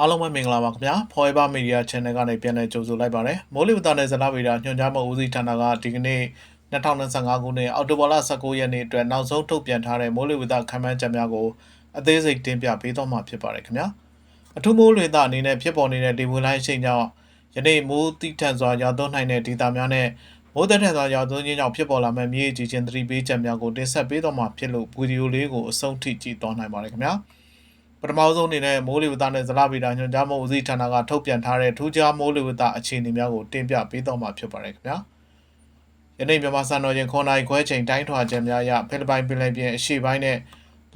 အားလုံးပဲမင်္ဂလာပါခင်ဗျာ Forever Media Channel ကနေပြန်လည်ကြိုဆိုလိုက်ပါရစေမိုးလေဝသနဲ့ဇလဗေဒညွှန်ကြားမှုဦးစီးဌာနကဒီကနေ့2025ခုနှစ်အောက်တိုဘာလ19ရက်နေ့အတွက်နောက်ဆုံးထုတ်ပြန်ထားတဲ့မိုးလေဝသခန့်မှန်းချက်များကိုအသေးစိတ်တင်ပြပေးတော့မှာဖြစ်ပါတယ်ခင်ဗျာအထူးမိုးလေဝသအနေနဲ့ဖြစ်ပေါ်နေတဲ့ဒီဝလိုင်းရှိန်ကြောင့်ယနေ့မိုးတိထန်စွာရောက်သွန်းနိုင်တဲ့ဒေသများနဲ့မိုးသက်ထန်စွာရောက်သွန်းခြင်းကြောင့်ဖြစ်ပေါ်လာမဲ့မြေကြီးချင်းသတိပေးချက်များကိုတင်ဆက်ပေးတော့မှာဖြစ်လို့ဗီဒီယိုလေးကိုအဆုံးထိကြည့်သွားနိုင်ပါတယ်ခင်ဗျာ ပထမဆုံးအနေနဲ့မိုးလေဝသနဲ့ဇလဗေဒညွှန်ကြားမှုဦးစီးဌာနကထုတ်ပြန်ထားတဲ့ထူးခြားမိုးလေဝသအခြေအနေများကိုတင်ပြပေးတော့မှာဖြစ်ပါတယ်ခင်ဗျာ။ယနေ့မြန်မာစံတော်ချိန်9နာရီခွဲချိန်တိုင်းထွာချက်များအရဖိလစ်ပိုင်ပင်လယ်ပြင်အရှေ့ပိုင်းနဲ့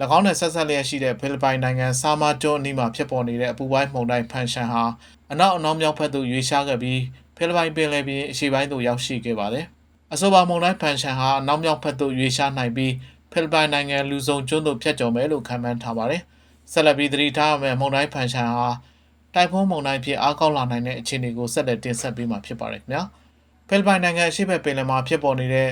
၎င်းနဲ့ဆက်ဆက်လျက်ရှိတဲ့ဖိလစ်ပိုင်နိုင်ငံဆာမာကျွန်းအနီးမှာဖြစ်ပေါ်နေတဲ့အပူပိုင်းမှုန်တိုင်းဖန်ရှန်ဟာအနောက်အနောက်မြောက်ဘက်သို့ရွေ့ရှားခဲ့ပြီးဖိလစ်ပိုင်ပင်လယ်ပြင်အရှေ့ပိုင်းသို့ရောက်ရှိခဲ့ပါတယ်။အဆိုပါမှုန်တိုင်းဖန်ရှန်ဟာအနောက်မြောက်ဘက်သို့ရွေ့ရှားနိုင်ပြီးဖိလစ်ပိုင်နိုင်ငံလူဆုံကျွန်းသို့ဖြတ်ကျော်မယ်လို့ခန့်မှန်းထားပါတယ်။ ဆက်လက်ပြီးသတိထားရမယ့်မုန်တိုင်းဖန်ရှန်ဟာတိုက်ဖုန်းမုန်တိုင်းဖြစ်အားကောင်းလာနိုင်တဲ့အခြေအနေကိုဆက်လက်တင်ဆက်ပေးမှာဖြစ်ပါတယ်ခင်ဗျာဖိလစ်ပိုင်နိုင်ငံအရှေ့ဘက်ပင်လယ်မှာဖြစ်ပေါ်နေတဲ့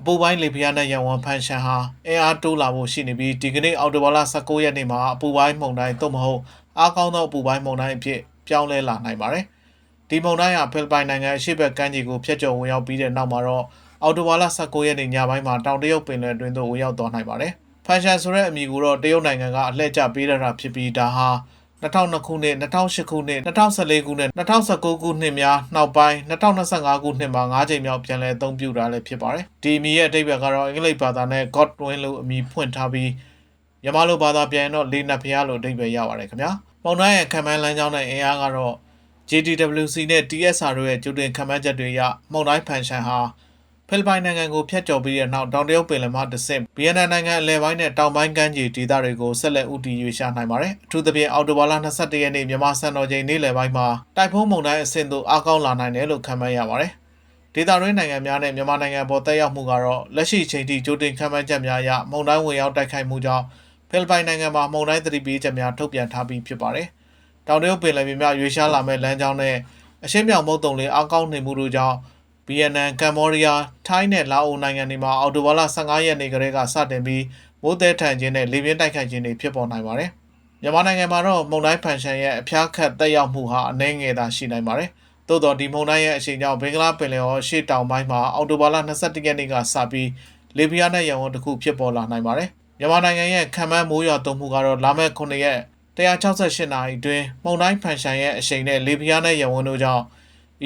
အပူပိုင်းလေပြင်းနဲ့ရန်ဝန်ဖန်ရှန်ဟာအင်အားတိုးလာဖို့ရှိနေပြီးဒီကနေ့အောက်တိုဘာလ19ရက်နေ့မှာအပူပိုင်းမုန်တိုင်းသို့မဟုတ်အားကောင်းသောအပူပိုင်းမုန်တိုင်းအဖြစ်ပြောင်းလဲလာနိုင်ပါတယ်ဒီမုန်တိုင်းဟာဖိလစ်ပိုင်နိုင်ငံအရှေ့ဘက်ကမ်းခြေကိုဖျက်ကျော်ဝင်ရောက်ပြီးတဲ့နောက်မှာတော့အော်တိုဘာလ19ရက်နေ့ညပိုင်းမှာတောင်တရုတ်ပင်လယ်အတွင်းသို့ဝင်ရောက်သွားနိုင်ပါတယ်။ ဖန်ရှန်ဆိုတဲ့အမည်ကိုတော့တရုတ်နိုင်ငံကအလှည့်ကျပေးရတာဖြစ်ပြီးဒါဟာ2002ခုနှစ်2008ခုနှစ်2014ခုနှစ်2019ခုနှစ်များနောက်ပိုင်း2025ခုနှစ်မှာ၅ချိန်မြောက်ပြန်လည်အသုံးပြုတာလည်းဖြစ်ပါတယ်။ဒီအမည်ရဲ့အဓိပ္ပာယ်ကတော့အင်္ဂလိပ်ဘာသာနဲ့ Godwin လို့အမည်ဖွင့်ထားပြီးမြန်မာလိုဘာသာပြန်ရင်တော့လေးနက်ဖျားလို့အဓိပ္ပာယ်ရပါတယ်ခင်ဗျာ။ပေါင်တိုင်းရဲ့ခံမှန်းလမ်းကြောင်းနဲ့အင်အားကတော့ JTWC နဲ့ TSR တို့ရဲ့ကျူတင်ခံမှန်းချက်တွေအရမုန်တိုင်းဖန်ရှန်ဟာ ဖိလစ်ပိုင်နိုင်ငံကိုဖျက်ကျော်ပြီးတဲ့နောက်တောင်တရုတ်ပင်လယ်မှတစ်ဆင့်ဗီယက်နမ်နိုင်ငံအလယ်ပိုင်းနဲ့တောင်ပိုင်းကမ်းခြေဒေသတွေကိုဆက်လက်ဦးတည်ရွေ့ရှားနိုင်ပါတယ်။အထူးသဖြင့်အော်တိုဘာလ22ရက်နေ့မြန်မာစံတော်ချိန်နေ့လယ်ပိုင်းမှာတိုက်ဖုန်းမုန်တိုင်းအဆင့်သို့အားကောင်းလာနိုင်တယ်လို့ခန့်မှန်းရပါတယ်။ဒေသတွင်းနိုင်ငံများနဲ့မြန်မာနိုင်ငံပေါ်တက်ရောက်မှုကတော့လက်ရှိချိန်ထိကြိုတင်ခန့်မှန်းချက်များအရမုန်တိုင်းဝင်ရောက်တိုက်ခိုက်မှုကြောင့်ဖိလစ်ပိုင်နိုင်ငံမှာမုန်တိုင်းသတိပေးချက်များထုတ်ပြန်ထားပြီးဖြစ်ပါတယ်။တောင်တရုတ်ပင်လယ်ပြင်များရွေ့ရှားလာမဲ့လမ်းကြောင်းနဲ့အရှေ့မြောက်မုတ်တုံလေးအားကောင်းနေမှုတို့ကြောင့် ဗီယက်နမ်ကမ်ဘောဒီးယားထိုင်းနဲ့လာအိုနိုင်ငံတွေမှာအော်တိုဘာလ15ရက်နေ့ကတည်းကစတင်ပြီးမိုးသည်ထန်ခြင်းနဲ့လေပြင်းတိုက်ခတ်ခြင်းတွေဖြစ်ပေါ်နိုင်ပါတယ်။မြန်မာနိုင်ငံမှာတော့မုန်တိုင်းဖန်ရှန်ရဲ့အဖျားခတ်တက်ရောက်မှုဟာအနည်းငယ်သာရှိနိုင်ပါတယ်။သို့တော်ဒီမုန်တိုင်းရဲ့အရှိန်ကြောင့်ဘင်္ဂလားပင်လယ်ော်ရှေ့တောင်ပိုင်းမှာအော်တိုဘာလ22ရက်နေ့ကစပြီးလေပြင်းနဲ့ရန်ဝန်တစ်ခုဖြစ်ပေါ်လာနိုင်ပါတယ်။မြန်မာနိုင်ငံရဲ့ခံမှန်းမိုးရွာသွန်းမှုကတော့လာမယ့်9ရက်168နာရီအတွင်းမုန်တိုင်းဖန်ရှန်ရဲ့အရှိန်နဲ့လေပြင်းနဲ့ရန်ဝန်တို့ကြောင့်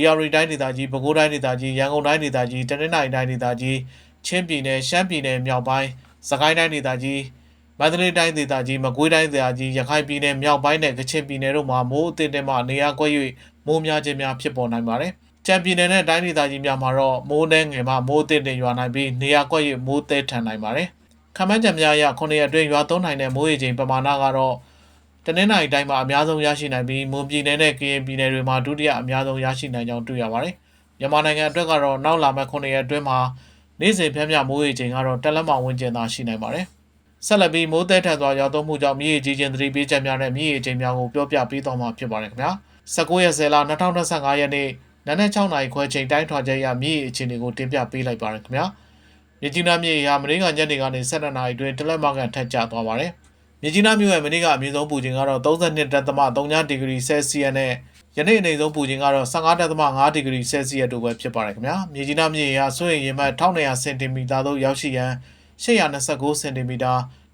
ER တိုင်းဒေသကြီးပဲခူးတိုင်းဒေသကြီးရန်ကုန်တိုင်းဒေသကြီးတနင်္သာရီတိုင်းဒေသကြီးချင်းပြည်နယ်ရှမ်းပြည်နယ်မြောက်ပိုင်းစကိုင်းတိုင်းဒေသကြီးမန္တလေးတိုင်းဒေသကြီးမကွေးတိုင်းဒေသကြီးရခိုင်ပြည်နယ်မြောက်ပိုင်းနဲ့ကချင်ပြည်နယ်တို့မှာမိုးအသင့်တဲမှနေရာကွက်၍မိုးများခြင်းများဖြစ်ပေါ်နိုင်ပါတယ်။ချမ်ပြည်နယ်နဲ့တိုင်းဒေသကြီးများမှာတော့မိုးနှဲငယ်မှမိုးအသင့်တင်ရွာနိုင်ပြီးနေရာကွက်၍မိုးသဲထန်နိုင်ပါတယ်။ခမန်းကြံများအရ9ရက်အတွင်းရွာသွန်းနိုင်တဲ့မိုးရေချိန်ပမာဏကတော့ တနင်္လာရီတိုင်းမှာအများဆုံးရရှိနိုင်ပြီးမွန်ပြည်နယ်နဲ့ကရင်ပြည်နယ်တွေမှာဒုတိယအများဆုံးရရှိနိုင်ကြောင်းတွေ့ရပါတယ်။မြန်မာနိုင်ငံအတွက်ကတော့နောက်လာမယ့်9ရက်အတွင်းမှာနေ့စဉ်ဖျက်မြမိုးရေချိန်ကတော့တက်လက်မဝန်းကျင်သာရှိနိုင်ပါတယ်။ဆက်လက်ပြီးမိုးသက်ထန်စွာရောက်သွန်းမှုကြောင့်မြေကြီးချင်းသတိပေးချက်များနဲ့မြေရေချိန်များကိုပြောပြပေးသွားမှာဖြစ်ပါတယ်ခင်ဗျာ။19ရက်10လ2025ရက်နေ့နနက်6နာရီခွဲချိန်တိုင်းထွာချက်ရမြေအခြေအနေကိုတင်ပြပေးလိုက်ပါတယ်ခင်ဗျာ။မြကြီးနားမြေဟာမင်းကညနေကနေ7နာရီအတွင်းတလက်မကန်ထက်ကျသွားပါတယ်။ မြကြီးနားမြို့ရဲ့မနေ့ကအမြင့်ဆုံးပူချိန်ကတော့32.3ဒီဂရီဆဲလ်စီယပ်နဲ့ယနေ့အနေဆုံးပူချိန်ကတော့15.5ဒီဂရီဆဲလ်စီယပ်တို့ပဲဖြစ်ပါတယ်ခင်ဗျာမြကြီးနားမြေရာစွင့်ရင်မှ1200စင်တီမီတာသို့ရောက်ရှိရန်829စင်တီမီတာ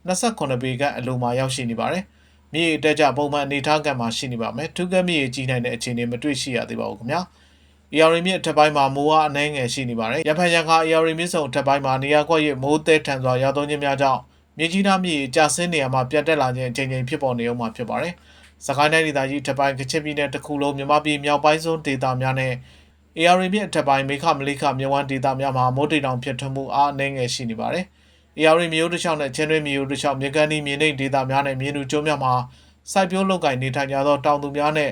28ပေကအလိုမှာရောက်ရှိနေပါတယ်မြေအတက်ကြပုံမှန်အနေထားကံမှာရှိနေပါမယ်ထူးကမြေကြီးနိုင်တဲ့အခြေအနေမတွေ့ရှိရသေးပါဘူးခင်ဗျာ AR မြစ်အထက်ပိုင်းမှာမိုးအားအနှဲငယ်ရှိနေပါတယ်ရဖန်ရန်ခါ AR မြစ်ဆုံအထက်ပိုင်းမှာနေရာကွက်ရမိုးတဲထန်စွာရောက်သွန်းခြင်းများကြောင့် မြေကြီးနားမြေကြာဆင်းနေရာမှာပြတ်တက်လာခြင်းအချိန်ချင်းဖြစ်ပေါ်နေအောင်မှာဖြစ်ပါတယ်။စကိုင်းတိုင်းဒေသကြီးထပ်ပိုင်းကချင်ပြည်နယ်တစ်ခုလုံးမြန်မာပြည်မြောက်ပိုင်းစွန်းဒေသများနဲ့ AR မြစ်အထက်ပိုင်းမေခမလိခမြဝန်းဒေသများမှာမိုးတိမ်တောင်ဖြစ်ထွန်းမှုအားအနည်းငယ်ရှိနေပါတယ်။ AR မြို့တစ်ချောင်းနဲ့ချင်းတွင်းမြို့တစ်ချောင်းမြေကန်ဒီမြေနိမ့်ဒေသများနဲ့မြေနူကျုံးများမှာစိုက်ပျိုးလုပ်ကိုင်နေထိုင်ကြသောတောင်သူများနဲ့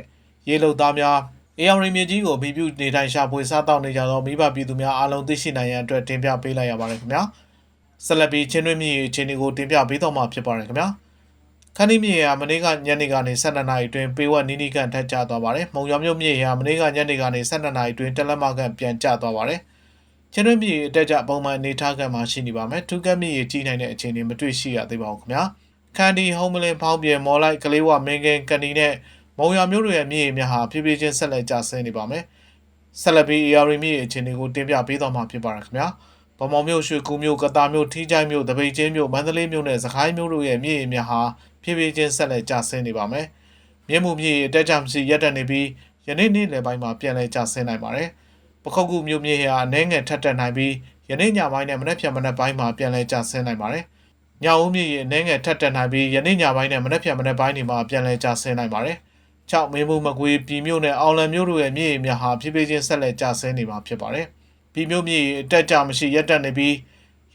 ရေလုံသားများအေယောင်ရီမြေကြီးကိုမိပြုနေထိုင်ရှာဖွေစားတောက်နေကြသောမိဘပြည်သူများအားလုံးသိရှိနိုင်ရန်အတွက်တင်ပြပေးလိုက်ရပါတယ်ခင်ဗျာ။ ဆက်လက်ပြီးချင်းတွင်းမြေအခြေအနေကိုတင်ပြပေးတော့မှာဖြစ်ပါတယ်ခင်ဗျာခန်းဒီမြေဟာမနေ့ကညနေကနေ12နာရီအတွင်းပေးဝက်နီးနီးကန်ထက်ကျသွားပါတယ်မုံရွာမြို့မြေဟာမနေ့ကညနေကနေ12နာရီအတွင်းတက်လက်မကန်ပြန်ကျသွားပါတယ်ချင်းတွင်းမြေအတက်ကြပုံမှန်အနေထားကန်မှာရှိနေပါမယ်ထူးကက်မြေကြီးနိုင်တဲ့အခြေအနေမတွေ့ရှိရသေးပါဘူးခင်ဗျာခန်ဒီဟုံးမလင်ဖောင်းပြေမော်လိုက်ကလေးဝမင်းကင်းကန်ဒီနဲ့မုံရမျိုးတွေရဲ့မြေရေများဟာဖြည်းဖြည်းချင်းဆက်လက်ကျဆင်းနေပါမယ်။ဆက်လက်ပြီး AR မြေရေအခြေအနေကိုတင်ပြပေးသွားမှာဖြစ်ပါတယ်ခင်ဗျာ။ ဗမော်မျိုးရွှေကူမျိုးကတာမျိုးထီးချိုင်းမျိုးတပိတ်ချင်းမျိုးမန္တလေးမျိုးနဲ့စကိုင်းမျိုးတို့ရဲ့မြေရေများဟာဖြည်းဖြည်းချင်းဆက်လက်ကျဆင်းနေပါမယ်။မြင့်မှုမြေရေတက်ကြမရှိရက်တက်နေပြီးယနေ့နေ့လယ်ပိုင်းမှာပြန်လည်ကျဆင်းနိုင်ပါတယ်။ပခုတ်ကူမျိုးမြေဟာအနှဲငယ်ထက်တက်နိုင်ပြီးယနေ့ညပိုင်းနဲ့မနက်ဖြန်မနက်ပိုင်းမှာပြန်လည်ကျဆင်းနိုင်ပါတယ်။ညအုံးမြေရေအနှဲငယ်ထက်တက်နိုင်ပြီးယနေ့ညပိုင်းနဲ့မနက်ဖြန်မနက်ပိုင်းတွေမှာပြန်လည်ကျဆင်းနိုင်ပါတယ်။၆မင်းမှုမကွေးပြည်မြို့နဲ့အောင်လံမြို့တို့ရဲ့မြေရေများဟာဖြည်းဖြည်းချင်းဆက်လက်ကျဆင်းနေမှာဖြစ်ပါတယ်။ ပြည်မြို့မြေရေအတက်ကြမရှိရက်တက်နေပြီး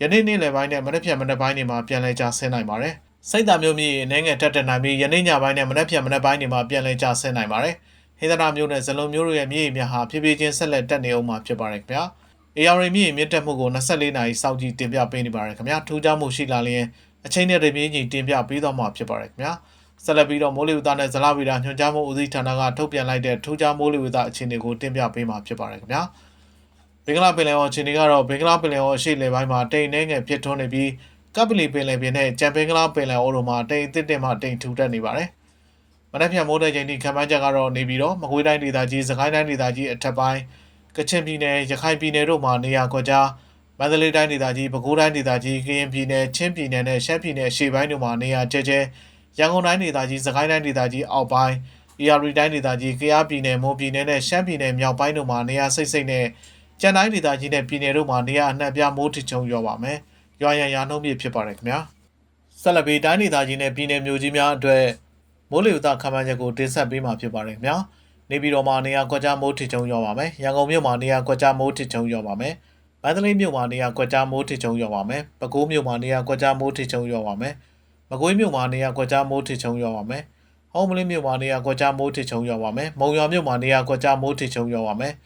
ယနေ့နေ့လယ်ပိုင်းနဲ့မနက်ဖြန်မနက်ပိုင်းတွေမှာပြန်လည်ကျဆင်းနိုင်ပါတယ်။စိတ်သာမျိုးမြေရေအနှဲငယ်ထက်တက်နိုင်ပြီးယနေ့ညပိုင်းနဲ့မနက်ဖြန်မနက်ပိုင်းတွေမှာပြန်လည်ကျဆင်းနိုင်ပါတယ်။ဟိန္ဒနာမျိုးနဲ့ဇလုံမျိုးတို့ရဲ့မြေရေများဟာဖြည်းဖြည်းချင်းဆက်လက်တက်နေအောင်မှာဖြစ်ပါတယ်ခင်ဗျာ။ AR မြင့်မြင့်တက်မှုကို24နာရီစောင့်ကြည့်တင်ပြပေးနေပါတယ်ခင်ဗျာထူးခြားမှုရှိလာလျင်အချိန်နဲ့တပြေးညီတင်ပြပေးသွားမှာဖြစ်ပါတယ်ခင်ဗျာဆက်လက်ပြီးတော့မိုးလေဝသနဲ့ဇလဗီဒညွှန်ကြားမှုဦးစီးဌာနကထုတ်ပြန်လိုက်တဲ့ထူးခြားမိုးလေဝသအခြေအနေကိုတင်ပြပေးမှာဖြစ်ပါတယ်ခင်ဗျာ ဘင်္ဂလားပင်လယ်အော်အခြေအနေကတော့ဘင်္ဂလားပင်လယ်အော်အရှေ့လေပိုင်းမှာတိမ်နှဲငယ်ဖြစ်ထွန်းနေပြီးကပလီပင်လယ်ပြင်နဲ့ကြံဘင်္ဂလားပင်လယ်အော်တို့မှာတိမ်အစ်စ်တင်မှတိမ်ထူတက်နေပါတယ်မနက်ဖြန်မိုးတဲ့ချိန်ထိခံမှန်းချက်ကတော့နေပြီးတော့မကွေးတိုင်းဒေသကြီးစကိုင်းတိုင်းဒေသကြီးအထက်ပိုင်းကချင်ပြည်နယ်ရခိုင်ပြည်နယ်တို့မှာနေရာကွက်ကြားမန္တလေးတိုင်းဒေသကြီးပဲခူးတိုင်းဒေသကြီးကရင်ပြည်နယ်ချင်းပြည်နယ်နဲ့ရှမ်းပြည်နယ်ရှေ့ပိုင်းတို့မှာနေရာကျကျရန်ကုန်တိုင်းဒေသကြီးစကိုင်းတိုင်းဒေသကြီးအောက်ပိုင်း AR တိုင်းဒေသကြီးကယားပြည်နယ်မွန်ပြည်နယ်နဲ့ရှမ်းပြည်နယ်မြောက်ပိုင်းတို့မှာနေရာစိတ်စိတ်နဲ့ ကြံတိုင်းဒေသကြီးနဲ့ပြည်နယ်တို့မှာနေရာအနှံ့ပြမိုးထချုံရောပါမယ်။ရွာရန်ရာနှုံးပြဖြစ်ပါတယ်ခင်ဗျာ။ဆက်လက်ပြီးတိုင်းဒေသကြီးနဲ့ပြည်နယ်မျိုးကြီးများအတွက်မိုးလေဝသခန့်မှန်းချက်ကိုတင်ဆက်ပေးမှာဖြစ်ပါတယ်ခင်ဗျာ။နေပြည်တော်မှာနေရာကွက်ကြားမိုးထချုံရောပါမယ်။ရန်ကုန်မြို့မှာနေရာကွက်ကြားမိုးထချုံရောပါမယ်။မန္တလေးမြို့မှာနေရာကွက်ကြားမိုးထချုံရောပါမယ်။ပဲခူးမြို့မှာနေရာကွက်ကြားမိုးထချုံရောပါမယ်။မကွေးမြို့မှာနေရာကွက်ကြားမိုးထချုံရောပါမယ်။ဟောင်းမလင်းမြို့မှာနေရာကွက်ကြားမိုးထချုံရောပါမယ်။မုံရွာမြို့မှာနေရာကွက်ကြားမိုးထချုံရောပါမယ်။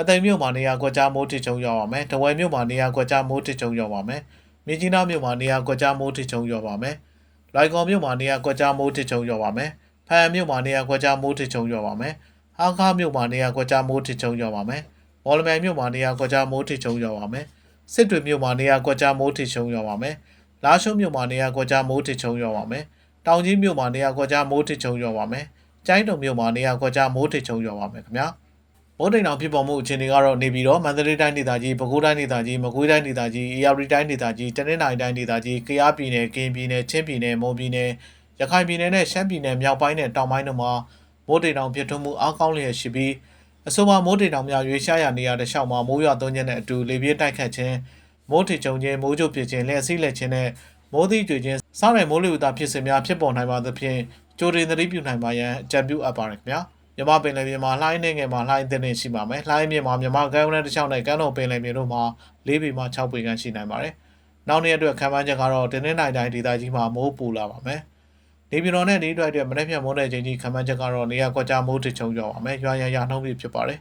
ပသိမ်မြို့မှာနေရာကွက်ကြားမိုးထချုံရောပါမယ်။တဝယ်မြို့မှာနေရာကွက်ကြားမိုးထချုံရောပါမယ်။မြင်းကြီးနားမြို့မှာနေရာကွက်ကြားမိုးထချုံရောပါမယ်။လိုင်ကော်မြို့မှာနေရာကွက်ကြားမိုးထချုံရောပါမယ်။ဖန်မြို့မှာနေရာကွက်ကြားမိုးထချုံရောပါမယ်။ဟာခါမြို့မှာနေရာကွက်ကြားမိုးထချုံရောပါမယ်။မော်လမြိုင်မြို့မှာနေရာကွက်ကြားမိုးထချုံရောပါမယ်။စစ်တွေမြို့မှာနေရာကွက်ကြားမိုးထချုံရောပါမယ်။လာရှုံးမြို့မှာနေရာကွက်ကြားမိုးထချုံရောပါမယ်။တောင်ကြီးမြို့မှာနေရာကွက်ကြားမိုးထချုံရောပါမယ်။ကျိုင်းတုံမြို့မှာနေရာကွက်ကြားမိုးထချုံရောပါမယ်ခင်ဗျာ။ မိုးတိမ်တောင်ဖြစ်ပေါ်မှုအခြေအနေကတော့နေပြီးတော့မန္တလေးတိုင်းဒေသကြီးပဲခူးတိုင်းဒေသကြီးမကွေးတိုင်းဒေသကြီးအေရဝတီတိုင်းဒေသကြီးတနင်္သာရီတိုင်းဒေသကြီးကယားပြည်နယ်ကရင်ပြည်နယ်ချင်းပြည်နယ်မွန်ပြည်နယ်ရခိုင်ပြည်နယ်နဲ့ရှမ်းပြည်နယ်မြောက်ပိုင်းနဲ့တောင်ပိုင်းတို့မှာမိုးတိမ်တောင်ဖြစ်ထွန်းမှုအားကောင်းလျက်ရှိပြီးအဆိုပါမိုးတိမ်တောင်များရွေးရှားရာနေရာတစ်လျှောက်မှာမိုးရွာသွန်းခြင်းနဲ့အတူလေပြင်းတိုက်ခတ်ခြင်းမိုးထချုံခြင်းမိုးကြိုဖြစ်ခြင်းလျှက်စီးလက်ခြင်းနဲ့မိုးသီးကြွေခြင်းစားတဲ့မိုးလေဝသဖြစ်စဉ်များဖြစ်ပေါ်နိုင်ပါသဖြင့်ကြိုတင်သတိပြုနိုင်ပါရန်အကြံပြုအပ်ပါရခင်ဗျာ မြမပင်လယ်ပြင်မှာလှိုင်းနေငယ်မှာလှိုင်းအသင်းနေရှိပါမယ်လှိုင်းမြင့်မှာမြမကမ်းဝန်းတစ်ချောင်းနဲ့ကမ်းတော်ပင်လယ်ပြင်တို့မှာ၄ပေမှ6ပေခန့်ရှိနိုင်ပါတယ်နောက်နေ့အတွက်ခံမှန်းချက်ကတော့တင်းနှင်းနိုင်တိုင်းဒေသကြီးမှာမိုးပူလာပါမယ်နေပြည်တော်နဲ့နေအတွက်အတွက်မနေ့ဖြန်မိုးတဲ့ချိန်ကြီးခံမှန်းချက်ကတော့နေရာကွက်ကြားမိုးထချုံရောက်ပါမယ်ရွာရန်ရနှုံးပြဖြစ်ပါတယ်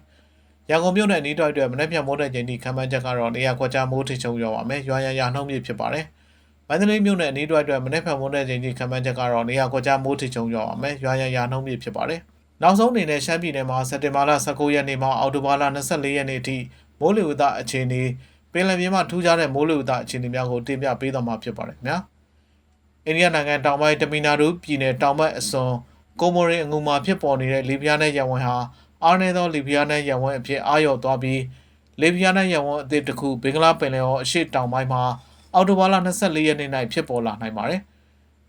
ရန်ကုန်မြို့နယ်နေအတွက်အတွက်မနေ့ဖြန်မိုးတဲ့ချိန်ကြီးခံမှန်းချက်ကတော့နေရာကွက်ကြားမိုးထချုံရောက်ပါမယ်ရွာရန်ရနှုံးပြဖြစ်ပါတယ်မန္တလေးမြို့နယ်နေအတွက်အတွက်မနေ့ဖြန်မိုးတဲ့ချိန်ကြီးခံမှန်းချက်ကတော့နေရာကွက်ကြားမိုးထချုံရောက်ပါမယ်ရွာရန်ရနှုံးပြဖြစ်ပါတယ် နောက်ဆုံးအနေနဲ့ရှမ်းပြည်နယ်မှာစက်တင်ဘာလ19ရက်နေ့မှအောက်တိုဘာလ24ရက်နေ့အထိမိုးလေဝသအခြေအနေပင်လယ်ပြင်မှာထူးခြားတဲ့မိုးလေဝသအခြေအနေများကိုတင်ပြပေးသွားမှာဖြစ်ပါတယ်ခင်ဗျာအိန္ဒိယနိုင်ငံတောင်ပိုင်းတမီနာဒူပြည်နယ်တောင်ဘက်အစွန်ကိုမိုရင်အငူမှာဖြစ်ပေါ်နေတဲ့လီဘီယာနဲ့ရန်ဝင်ဟာအားနည်းသောလီဘီယာနဲ့ရန်ဝင်အဖြစ်အာရုံသွားပြီးလီဘီယာနဲ့ရန်ဝင်အသစ်တစ်ခုဘင်္ဂလားပင်လယ်အော်အရှေ့တောင်ပိုင်းမှာအောက်တိုဘာလ24ရက်နေ့၌ဖြစ်ပေါ်လာနိုင်ပါတယ်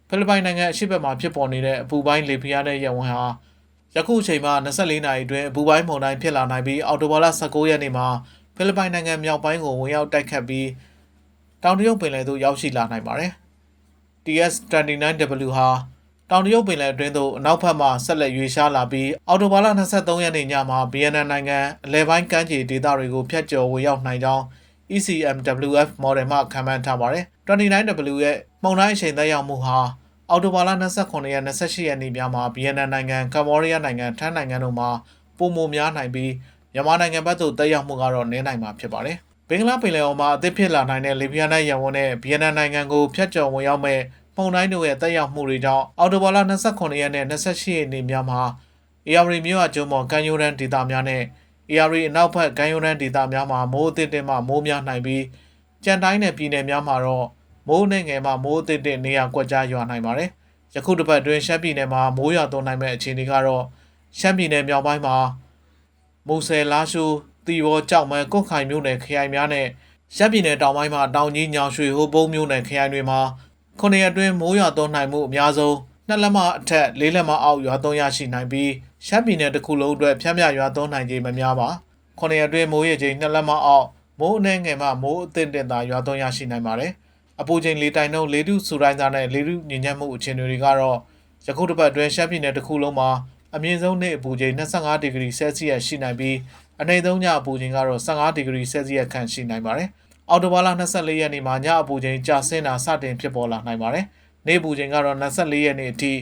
ဖိလစ်ပိုင်နိုင်ငံအရှေ့ဘက်မှာဖြစ်ပေါ်နေတဲ့အပူပိုင်းလီဘီယာနဲ့ရန်ဝင်ဟာ ယခုအချိန်မှာ24နာရီအတွင်းအပူပိုင်းမုန်တိုင်းဖြစ်လာနိုင်ပြီးအော်တိုဘာလ19ရက်နေ့မှာဖိလစ်ပိုင်နိုင်ငံမြောက်ပိုင်းကိုဝင်ရောက်တိုက်ခတ်ပြီးတောင်တရုတ်ပင်လယ်သို့ရောက်ရှိလာနိုင်ပါတယ်။ TS-29W ဟာတောင်တရုတ်ပင်လယ်အတွင်းသို့အနောက်ဘက်မှဆက်လက်ရွေ့ရှားလာပြီးအော်တိုဘာလ23ရက်နေ့ညမှာ VN နိုင်ငံအလဲပိုင်းကမ်းခြေဒေသတွေကိုဖျက်ကျော်ဝင်ရောက်နိုင်ကြောင်း ECMWF model မှခန့်မှန်းထားပါတယ်။ 29W ရဲ့မုန်တိုင်းအချိန်သက်ရောက်မှုဟာ အော်တိုဘာလ29ရက်28ရက်နေ့များမှာဗီယက်နမ်နိုင်ငံကမ္ဘောဒီးယားနိုင်ငံထန်းနိုင်ငံတို့မှာပုံမများနိုင်ပြီးမြန်မာနိုင်ငံဘက်သို့တက်ရောက်မှုကတော့နည်းနိုင်မှာဖြစ်ပါတယ်။ဘင်္ဂလားပင်လယ်အော်မှာအသစ်ဖြစ်လာနိုင်တဲ့လီဘီယာနဲ့ရန်ကုန်နဲ့ဗီယက်နမ်နိုင်ငံကိုဖျက်ကျော်ဝင်ရောက်မဲ့ပုံတိုင်းတို့ရဲ့တက်ရောက်မှုတွေကြောင့်အော်တိုဘာလ29ရက်နဲ့28ရက်နေ့များမှာအေယာရီမြို့အကျုံးမော်ကန်ယိုရန်ဒေသများနဲ့အေယာရီအနောက်ဘက်ကန်ယိုရန်ဒေသများမှာမိုးအသစ်တင်မှမိုးများနိုင်ပြီးကြံတိုင်းနဲ့ပြည်နယ်များမှာတော့ မိုးနဲ့ငယ်မှမိုးအသစ်တင်နေရာကွက်ကြားရွာနိုင်ပါတယ်။ယခုတစ်ပတ်အတွင်းရှမ်းပြည်နယ်မှာမိုးရွာသွန်းနိုင်မဲ့အခြေအနေကတော့ရှမ်းပြည်နယ်မြောက်ပိုင်းမှာမူဆယ်လာရှိုးတီဘောကြောက်မဲကွတ်ခိုင်မြို့နယ်ခရိုင်များနဲ့ရှမ်းပြည်နယ်တောင်ပိုင်းမှာတောင်ကြီးညောင်ရွှေဟိုးပုံးမြို့နယ်ခရိုင်တွေမှာခုနှစ်ရက်အတွင်းမိုးရွာသွန်းနိုင်မှုအများဆုံးနှစ်လက်မအထက်လေးလက်မအောက်ရွာသွန်းရရှိနိုင်ပြီးရှမ်းပြည်နယ်တစ်ခုလုံးအတွက်ဖြန့်မြရွာသွန်းနိုင်ခြင်းမများပါခုနှစ်ရက်အတွင်းမိုးရေချိန်နှစ်လက်မအောက်မိုးအနှဲငယ်မှမိုးအသင့်တင်သာရွာသွန်းရရှိနိုင်ပါတယ် အပူချိန်လေတိုင်နှုန်းလေထုစူတိုင်းသားနဲ့လေထုညဉ့်ညမ်းမှုအခြေအနေတွေကတော့ယခုတစ်ပတ်အတွင်းရှမ်းပြည်နယ်တစ်ခုလုံးမှာအမြင့်ဆုံးနေ့အပူချိန်25ဒီဂရီဆဲလ်စီယပ်ရှိနိုင်ပြီးအနိမ့်ဆုံးညအပူချိန်ကတော့15ဒီဂရီဆဲလ်စီယပ်ခန့်ရှိနိုင်ပါတယ်။အော်တိုဘာလ24ရက်နေ့မှာညအပူချိန်ကျဆင်းတာစတင်ဖြစ်ပေါ်လာနိုင်ပါတယ်။နေ့အပူချိန်ကတော့24ရက်နေ့အထိ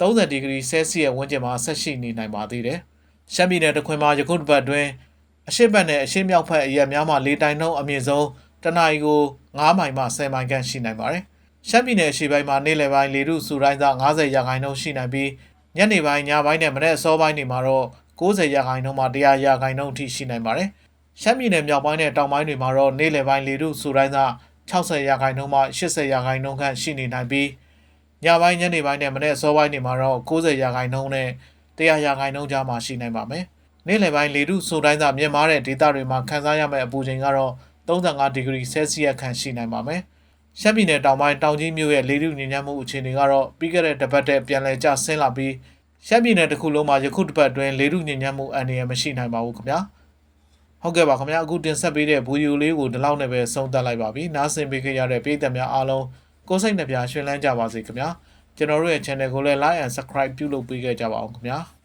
30ဒီဂရီဆဲလ်စီယပ်ဝန်းကျင်မှာဆက်ရှိနေနိုင်ပါသေးတယ်။ရှမ်းပြည်နယ်တခွင်မှာယခုတစ်ပတ်အတွင်းအရှိတ်ဘက်နဲ့အရှိတ်မြောက်ဘက်အရက်များမှာလေတိုင်နှုန်းအမြင့်ဆုံး တနအီကို9မိုင်မှ10မိုင်ခန့်ရှိနိုင်ပါတယ်။ရှမ်းပြည်နယ်အရှေ့ပိုင်းမှာနေ့လယ်ပိုင်းလေထုစူတိုင်းသား90ရာခိုင်နှုန်းရှိနိုင်ပြီးညနေပိုင်းညပိုင်းနဲ့မနေ့အစောပိုင်းတွေမှာတော့90ရာခိုင်နှုန်းမှ100ရာခိုင်နှုန်းအထိရှိနိုင်ပါတယ်။ရှမ်းပြည်နယ်မြောက်ပိုင်းနဲ့တောင်ပိုင်းတွေမှာတော့နေ့လယ်ပိုင်းလေထုစူတိုင်းသား60ရာခိုင်နှုန်းမှ80ရာခိုင်နှုန်းခန့်ရှိနေနိုင်ပြီးညပိုင်းညနေပိုင်းနဲ့မနေ့အစောပိုင်းတွေမှာတော့90ရာခိုင်နှုန်းနဲ့100ရာခိုင်နှုန်းကြားမှာရှိနိုင်ပါမယ်။နေ့လယ်ပိုင်းလေထုဆိုတိုင်းသာမြင့်မားတဲ့ဒေသတွေမှာခန်းစားရမယ့်အပူချိန်ကတော့ 35ဒီဂရီဆဲလ်စီယပ်ခန့်ရှိနိုင်ပါမယ်။ရှမ်းပြည်နယ်တောင်ပိုင်းတောင်ကြီးမြို့ရဲ့လေထုညဉ့်ညမ်းမှုအခြေအနေကတော့ပြီးခဲ့တဲ့တစ်ပတ်တည်းပြန်လည်ကျဆင်းလာပြီးရှမ်းပြည်နယ်တစ်ခုလုံးမှာယခုတစ်ပတ်အတွင်းလေထုညဉ့်ညမ်းမှုအန္တရာယ်မရှိနိုင်ပါဘူးခင်ဗျာ။ဟုတ်ကဲ့ပါခင်ဗျာအခုတင်ဆက်ပေးတဲ့ဗီဒီယိုလေးကိုဒီလောက်နဲ့ပဲဆုံးသက်လိုက်ပါပြီ။နားဆင်ပေးခဲ့ရတဲ့ပရိသတ်များအားလုံးကိုယ်စိတ်နှပြရှင်လန်းကြပါစေခင်ဗျာ။ကျွန်တော်တို့ရဲ့ channel ကိုလည်း like and subscribe ပြုလုပ်ပေးခဲ့ကြပါအောင်ခင်ဗျာ။